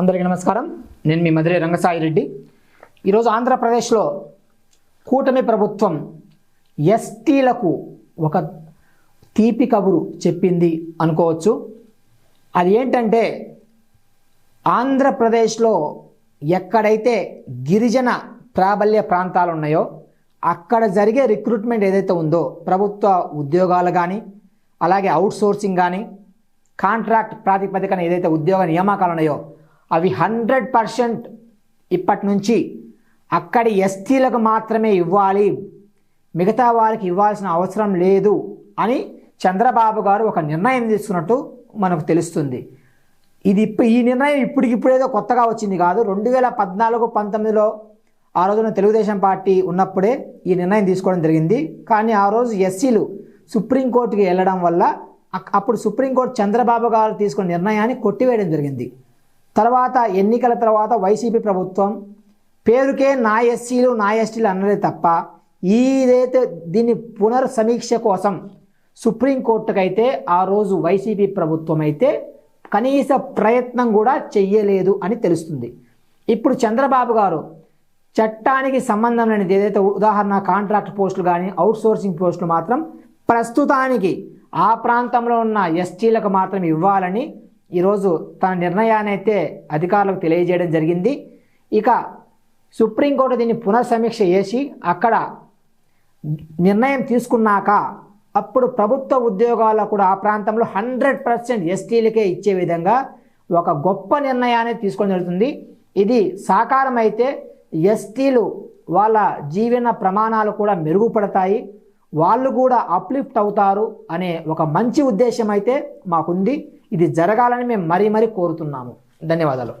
అందరికీ నమస్కారం. నేను మీ మధురై రంగసాయి రెడ్డి. ఈరోజు ఆంధ్రప్రదేశ్లో కూటమి ప్రభుత్వం ఎస్టీలకు ఒక తీపి కబురు చెప్పింది అనుకోవచ్చు. అది ఏంటంటే ఆంధ్రప్రదేశ్లో ఎక్కడైతే గిరిజన ప్రాబల్య ప్రాంతాలు ఉన్నాయో అక్కడ జరిగే రిక్రూట్మెంట్ ఏదైతే ఉందో ప్రభుత్వ ఉద్యోగాలు కానీ అలాగే అవుట్సోర్సింగ్ కానీ కాంట్రాక్ట్ ప్రాతిపదికన ఏదైతే ఉద్యోగ నియామకాలు ఉన్నాయో అవి హండ్రెడ్ పర్సెంట్ ఇప్పటి నుంచి అక్కడి ఎస్టీలకు మాత్రమే ఇవ్వాలి. మిగతా వారికి ఇవ్వాల్సిన అవసరం లేదు అని చంద్రబాబు గారు ఒక నిర్ణయం తీసుకున్నట్టు మనకు తెలుస్తుంది. ఇది ఇప్పు ఈ నిర్ణయం ఇప్పటికిప్పుడేదో కొత్తగా వచ్చింది కాదు. రెండు వేల పద్నాలుగు పంతొమ్మిదిలో ఆ రోజున తెలుగుదేశం పార్టీ ఉన్నప్పుడే ఈ నిర్ణయం తీసుకోవడం జరిగింది. కానీ ఆ రోజు ఎస్సీలు సుప్రీంకోర్టుకి వెళ్ళడం వల్ల అప్పుడు సుప్రీంకోర్టు చంద్రబాబు గారు తీసుకున్న నిర్ణయాన్ని కొట్టివేయడం జరిగింది. తర్వాత ఎన్నికల తర్వాత వైసీపీ ప్రభుత్వం పేరుకే నా ఎస్సీలు నా ఎస్టీలు అన్నదే తప్ప ఇదైతే దీన్ని పునర్సమీక్ష కోసం సుప్రీంకోర్టుకైతే ఆ రోజు వైసీపీ ప్రభుత్వం అయితే కనీస ప్రయత్నం కూడా చెయ్యలేదు అని తెలుస్తుంది. ఇప్పుడు చంద్రబాబు గారు చట్టానికి సంబంధం లేనిది ఏదైతే ఉదాహరణ కాంట్రాక్ట్ పోస్టులు కానీ అవుట్సోర్సింగ్ పోస్టులు మాత్రం ప్రస్తుతానికి ఆ ప్రాంతంలో ఉన్న ఎస్టీలకు మాత్రం ఇవ్వాలని ఈరోజు తన నిర్ణయాన్ని అయితే అధికారులకు తెలియజేయడం జరిగింది. ఇక సుప్రీంకోర్టు దీన్ని పునర్సమీక్ష చేసి అక్కడ నిర్ణయం తీసుకున్నాక అప్పుడు ప్రభుత్వ ఉద్యోగాల్లో కూడా ఆ ప్రాంతంలో హండ్రెడ్ పర్సెంట్ ఎస్టీలకే ఇచ్చే విధంగా ఒక గొప్ప నిర్ణయాన్ని తీసుకోవడం జరుగుతుంది. ఇది సాకారం అయితే ఎస్టీలు వాళ్ళ జీవన ప్రమాణాలు కూడా మెరుగుపడతాయి. వాళ్ళు కూడా అప్లిఫ్ట్ అవుతారు అనే ఒక మంచి ఉద్దేశం అయితే మాకుంది. ఇది జరగాలని మేము మరీ మరీ కోరుతున్నాము. ధన్యవాదాలు.